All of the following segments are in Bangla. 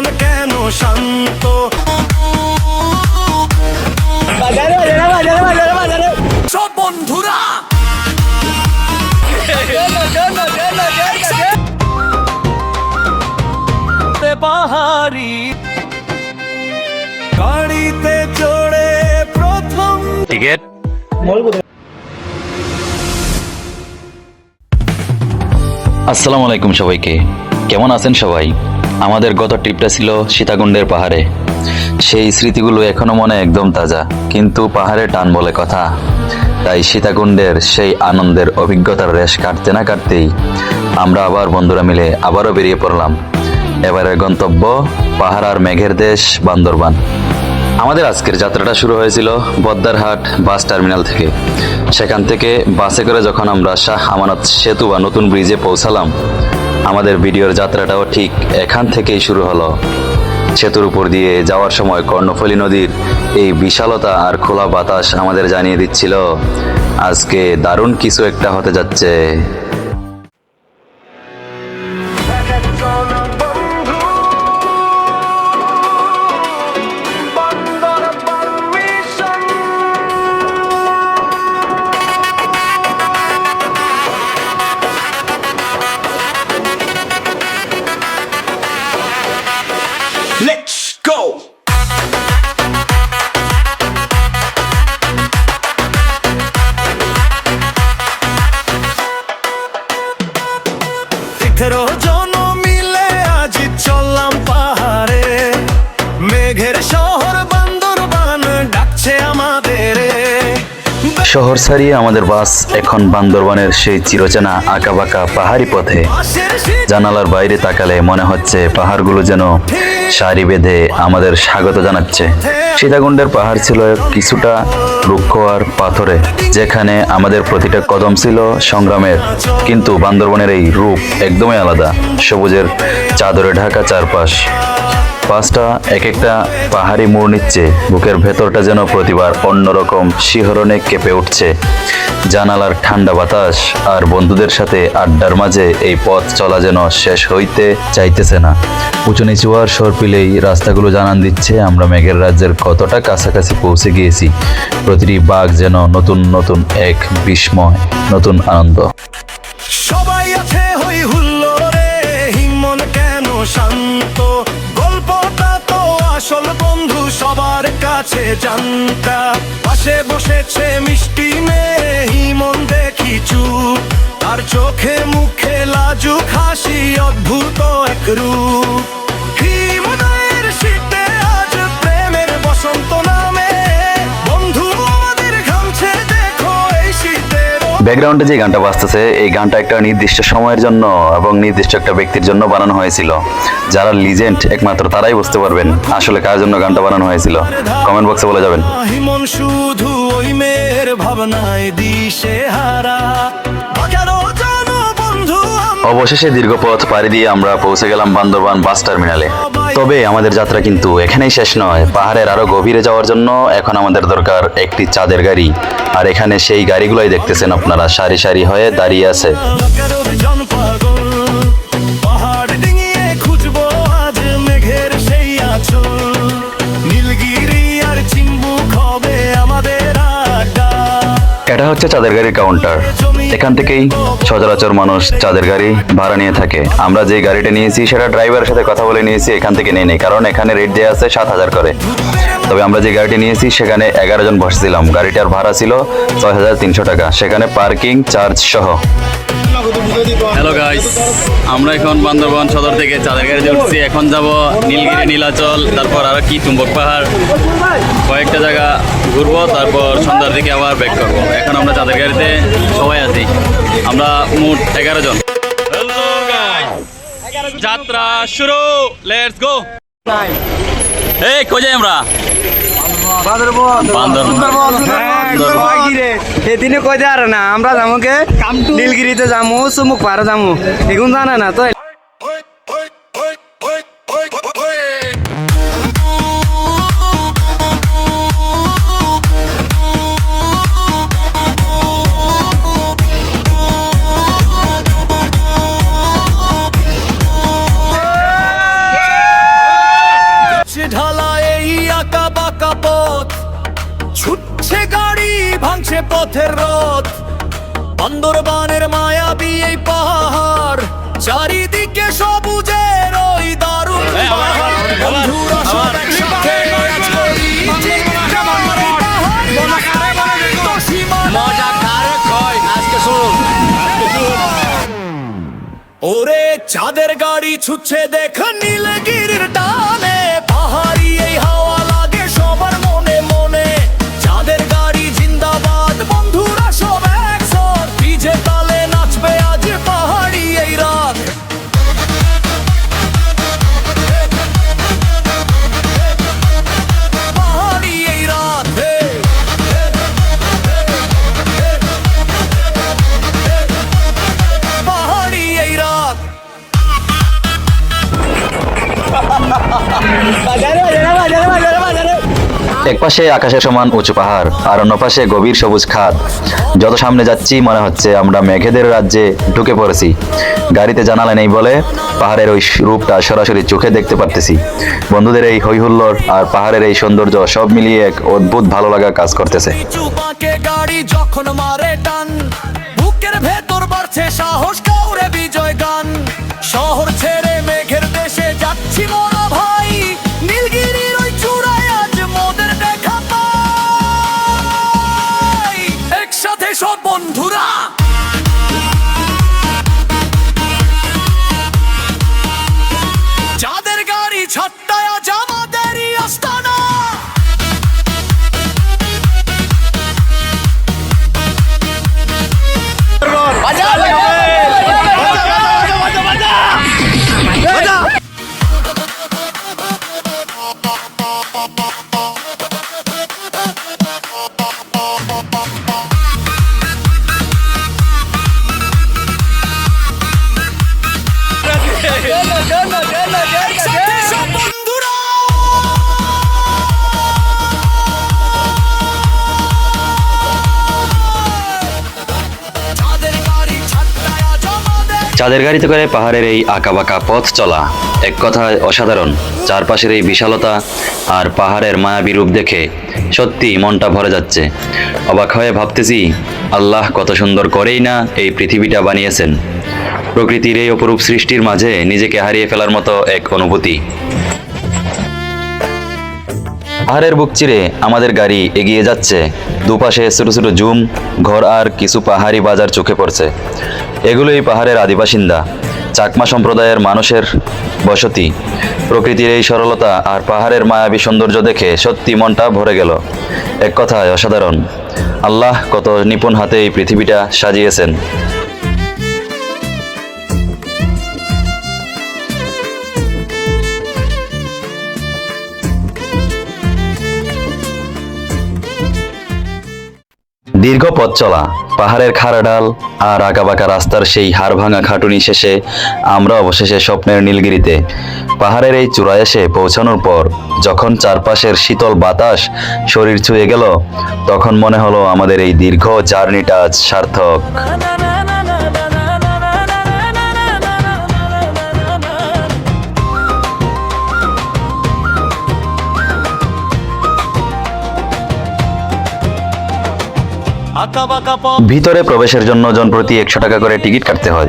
মন কেন শান্ত? সব বন্ধুরা! পাহাড়ি। গাড়িতে চড়ে প্রথম টিকিট। আসসালামু আলাইকুম সবাইকে। কেমন আছেন সবাই? আমাদের গত ট্রিপটা ছিল সীতাকুণ্ডের পাহাড়ে। সেই স্মৃতিগুলো এখনও মনে একদম তাজা, কিন্তু পাহাড়ে টান বলে কথা। তাই সীতাকুণ্ডের সেই আনন্দের অভিজ্ঞতার রেশ কাটতে না কাটতেই আমরা আবার বন্ধুরা মিলে আবারও বেরিয়ে পড়লাম। এবারের গন্তব্য পাহাড় আর মেঘের দেশ বান্দরবান। আমাদের আজকের যাত্রাটা শুরু হয়েছিল বদ্দারহাট বাস টার্মিনাল থেকে। সেখান থেকে বাসে করে যখন আমরা শাহ আমানত সেতু বা নতুন ব্রিজে পৌঁছালাম আমাদের ভিডিওর যাত্রাটাও ঠিক এখান থেকেই শুরু হলো। সেতুর উপর দিয়ে যাওয়ার সময় কর্ণফলী নদীর এই বিশালতা আর খোলা বাতাস আমাদের জানিয়ে দিচ্ছিল, আজকে দারুণ কিছু একটা হতে যাচ্ছে। শহর ছাড়িয়ে আমাদের বাস এখন বান্দরবানের সেই চিরচেনা আঁকাবাঁকা পাহাড়ি পথে। জানালার বাইরে তাকালে মনে হচ্ছে পাহাড়গুলো যেন সারি বেঁধে আমাদের স্বাগত জানাচ্ছে। সীতাকুণ্ডের পাহাড় ছিল কিছুটা রুক্ষ আর পাথরে, যেখানে আমাদের প্রতিটা কদম ছিল সংগ্রামের। কিন্তু বান্দরবনের এই রূপ একদমই আলাদা। সবুজের চাদরে ঢাকা চারপাশ পাঁচটা এক একটা পাহাড়ি মোড় নিচ্ছে। বুকের ভেতরটা যেন প্রতিবার অন্যরকম শিহরণে কেঁপে উঠছে। জানালার ঠান্ডা বাতাস আর বন্ধুদের সাথে আড্ডার মাঝে এই পথ চলা যেন শেষ হইতে চাইতেছে না। উঁচু নিচু আর সর পিলেই রাস্তাগুলো জানান দিচ্ছে, আমরা মেঘের রাজ্যের কতটা কাছাকাছি পৌঁছে গিয়েছি। প্রতিটি বাঘ যেন নতুন নতুন এক বিস্ময়, নতুন আনন্দ। সবাই আছে হই হুল্লোড়ে হিমন কেন শান্ত? আসল বন্ধু সবার কাছে জানতা। পাশে বসেছে মিষ্টি মেয়ে হিমন দেখি চুপ। তার চোখে মুখে লাজুক হাসি, অদ্ভুত এক রূপ। ব্যাকগ্রাউন্ডে যে গানটা বাজতেছে, এই গানটা একটা নির্দিষ্ট সময়ের জন্য এবং নির্দিষ্ট একটা ব্যক্তির জন্য বানানো হয়েছিল। যারা লিজেন্ড একমাত্র তারাই বুঝতে পারবেন আসলে কার জন্য গানটা বানানো হয়েছিল। কমেন্ট বক্সে বলে যাবেন। শুধু ওই মেয়ের ভাবনায় দিশে হারা অবশেষে দীর্ঘ পথ পাড়ি দিয়ে আমরা পৌঁছে গেলাম বান্দরবান বাস টার্মিনালে। তবে আমাদের যাত্রা কিন্তু এখানেই শেষ নয়। পাহাড়ের আরও গভীরে যাওয়ার জন্য এখন আমাদের দরকার একটি চাঁদের গাড়ি। আর এখানে সেই গাড়িগুলোই দেখতেছেন আপনারা। সারি সারি হয়ে দাঁড়িয়ে আছে। এটা হচ্ছে চাঁদের গাড়ির কাউন্টার এখান থেকেই সচরাচর মানুষ চাঁদের গাড়ি ভাড়া নিয়ে থাকে। আমরা যে গাড়িটা নিয়েছি, সেটা ড্রাইভারের সাথে কথা বলে নিয়েছি, এখান থেকে নিয়ে নেই কারণ এখানে রেট দেওয়া আছে সাত হাজার করে। তবে আমরা যে গাড়িটি নিয়েছি, সেখানে এগারো জন বসছিলাম। গাড়িটার ভাড়া ছিল ছয় হাজার তিনশো টাকা। সেখানে পার্কিং চার্জ সহ। হ্যালো গাইস আমরা এখন বান্দরবান সদর থেকে চাঁদের গাড়িতে উঠছি। এখন যাব নীলগিরি, নীলাচল, তারপর আরও কি, চুম্বক পাহাড়। কয়েকটা জায়গা ঘুরবো, তারপর সন্ধ্যার দিকে আবার ব্যাক করব। এখন আমরা চাঁদের গাড়িতে সবাই আছি। আমরা মোট এগারো জন। যাত্রা শুরু। লেটস গো এই যাই আমরা? এদিনে কই আর না আমরা যামুকে নীলগিরিতে যামু চুমুক পাহাড়ে যামু। এগুন জানা না তো গাড়ি দেখ এক পাশে আকাশের সমান উঁচু পাহাড়, আর অন্য পাশে গভীর সবুজ খাদ। যত সামনে যাচ্ছি, মনে হচ্ছে আমরা মেঘেদের রাজ্যে ঢুকে পড়েছি। গাড়িতে জানালা নেই বলে পাহাড়ের ওই রূপটা সরাসরি চোখে দেখতে পারতেছি। বন্ধুদের এই হৈহুল্লোড় আর পাহাড়ের এই সৌন্দর্য সব মিলিয়ে এক অদ্ভুত ভালো লাগা কাজ করতেছে। যখন মারে টান, বুকের ভেতর বাড়ছে সাহস চাঁদের গাড়িতে করে পাহাড়ের এই আঁকাবাঁকা পথ চলা এক কথায় অসাধারণ। চারপাশের এই বিশালতা আর পাহাড়ের মায়াবী রূপ দেখে সত্যি মনটা ভরে যাচ্ছে। অবাক হয়ে ভাবতেছি, আল্লাহ কত সুন্দর করেই না এই পৃথিবীটা বানিয়েছেন। প্রকৃতির এই অপরূপ সৃষ্টির মাঝে নিজেকে হারিয়ে ফেলার মতো এক অনুভূতি। পাহাড়ের বুক চিরে আমাদের গাড়ি এগিয়ে যাচ্ছে। দুপাশে ছোটো ছোটো জুম ঘর আর কিছু পাহাড়ি বাজার চোখে পড়ছে। এগুলোই পাহাড়ের আদিবাসিন্দা, চাকমা সম্প্রদায়ের মানুষের বসতি। প্রকৃতির এই সরলতা আর পাহাড়ের মায়াবী সৌন্দর্য দেখে সত্যি মনটা ভরে গেল। এক কথায় অসাধারণ। আল্লাহ কত নিপুণ হাতে এই পৃথিবীটা সাজিয়েছেন। দীর্ঘ পথ চলা, পাহাড়ের খাড়া ডাল আর আঁকাবাঁকা রাস্তার সেই হাড় ভাঙা খাটুনি শেষে আমরা অবশেষে স্বপ্নের নীলগিরিতে, পাহাড়ের এই চূড়ায় এসে পৌঁছানোর পর যখন চারপাশের শীতল বাতাস শরীর ছুঁয়ে গেল, তখন মনে হলো আমাদের এই দীর্ঘ জার্নিটা আজ সার্থক। ভিতরে প্রবেশের জন্য জনপ্রতি একশো টাকা করে টিকিট কাটতে হয়।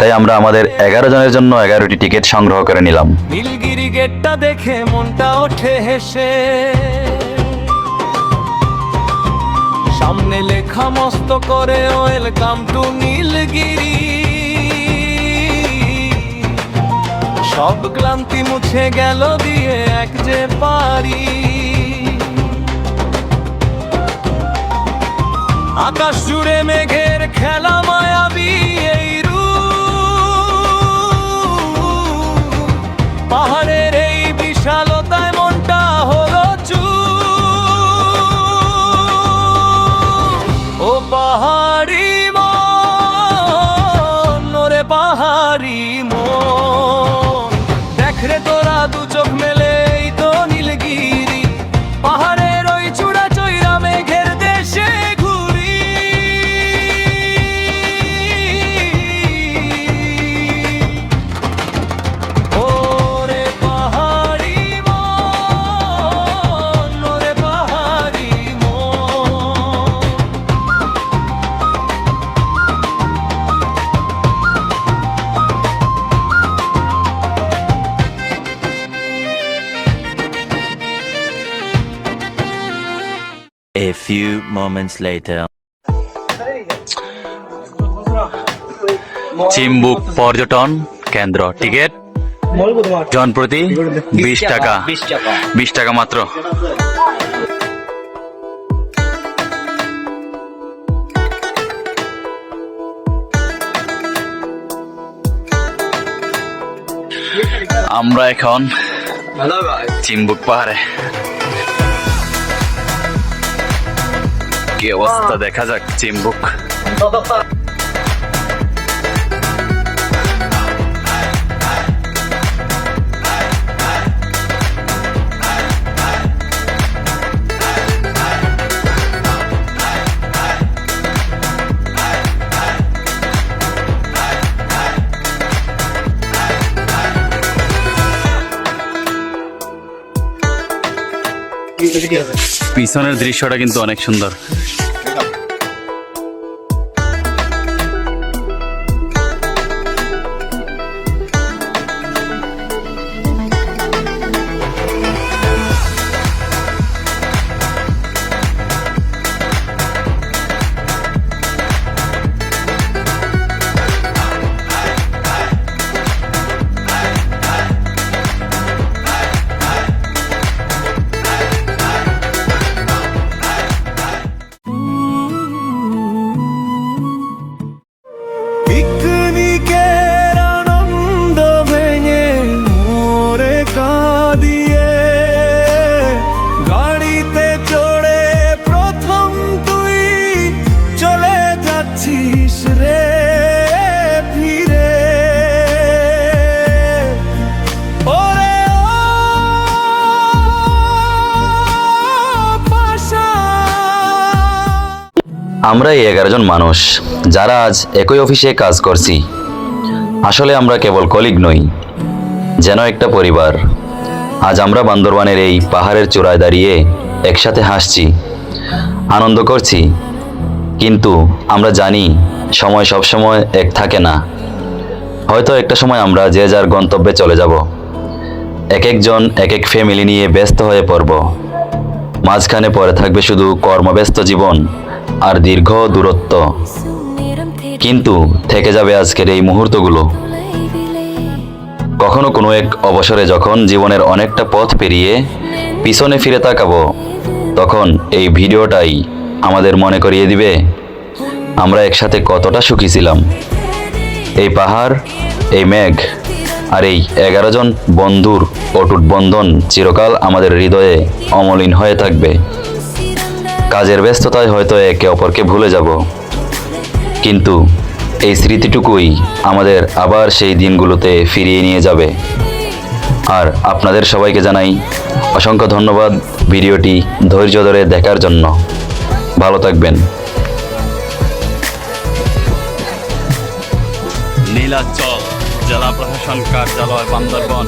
তাই আমরা আমাদের এগারো জনের জন্য এগারোটি টিকিট সংগ্রহ করে নিলাম। নীলগিরি গেটটা দেখে মনটা ওঠে হেসে। সামনে লেখা মস্ত করে ওয়েলকাম টু নীলগিরি। সব ক্লান্তি মুছে গেল দিয়ে এক যে পারি। আকাশ জুড়ে মেঘের খেলা মায়াবি এই রূপ। পাহাড়ের later. চিম্বুক পর্যটন কেন্দ্র টিকিট জন প্রতি বিশ টাকা। বিশ টাকা। মাত্র। আমরা এখন চিম্বুক পাহাড়ে। কি অবস্থা দেখা যাক চিম্বুক পিছনের দৃশ্যটা কিন্তু অনেক সুন্দর। আমরা এই এগারো জন মানুষ, যারা আজ একই অফিসে কাজ করছি। আসলে আমরা কেবল কলিগ নই, যেন একটা পরিবার। আজ আমরা বান্দরবানের এই পাহাড়ের চূড়ায় দাঁড়িয়ে একসাথে হাসছি, আনন্দ করছি, কিন্তু আমরা জানি সময় সবসময় এক থাকে না। হয়তো একটা সময় আমরা যে যার গন্তব্যে চলে যাব, এক একজন, এক এক ফ্যামিলি নিয়ে ব্যস্ত হয়ে পড়ব। মাঝখানে পড়ে থাকবে শুধু কর্মব্যস্ত জীবন আর দীর্ঘ দূরত্ব। কিন্তু থেকে যাবে আজকের এই মুহূর্তগুলো। কখনো কোনো এক অবসরে যখন জীবনের অনেকটা পথ পেরিয়ে পিছনে ফিরে তাকাবো, তখন এই ভিডিওটাই আমাদের মনে করিয়ে দিবে, আমরা একসাথে কতটা সুখী ছিলাম। এই পাহাড়, এই মেঘ আর এই এগারো জন বন্ধুর অটুট বন্ধন চিরকাল আমাদের হৃদয়ে অমলিন হয়ে থাকবে। কাজের ব্যস্ততায় হয়তো একে অপরকে ভুলে যাব। কিন্তু এই স্মৃতিটুকুই আমাদের আবার সেই দিনগুলোতে ফিরিয়ে নিয়ে যাবে। আর আপনাদের সবাইকে জানাই অসংখ্য ধন্যবাদ ভিডিওটি ধৈর্য ধরে দেখার জন্য। ভালো থাকবেন। নীলাচল জেলা প্রশাসন কার্যালয়, বান্দরবন।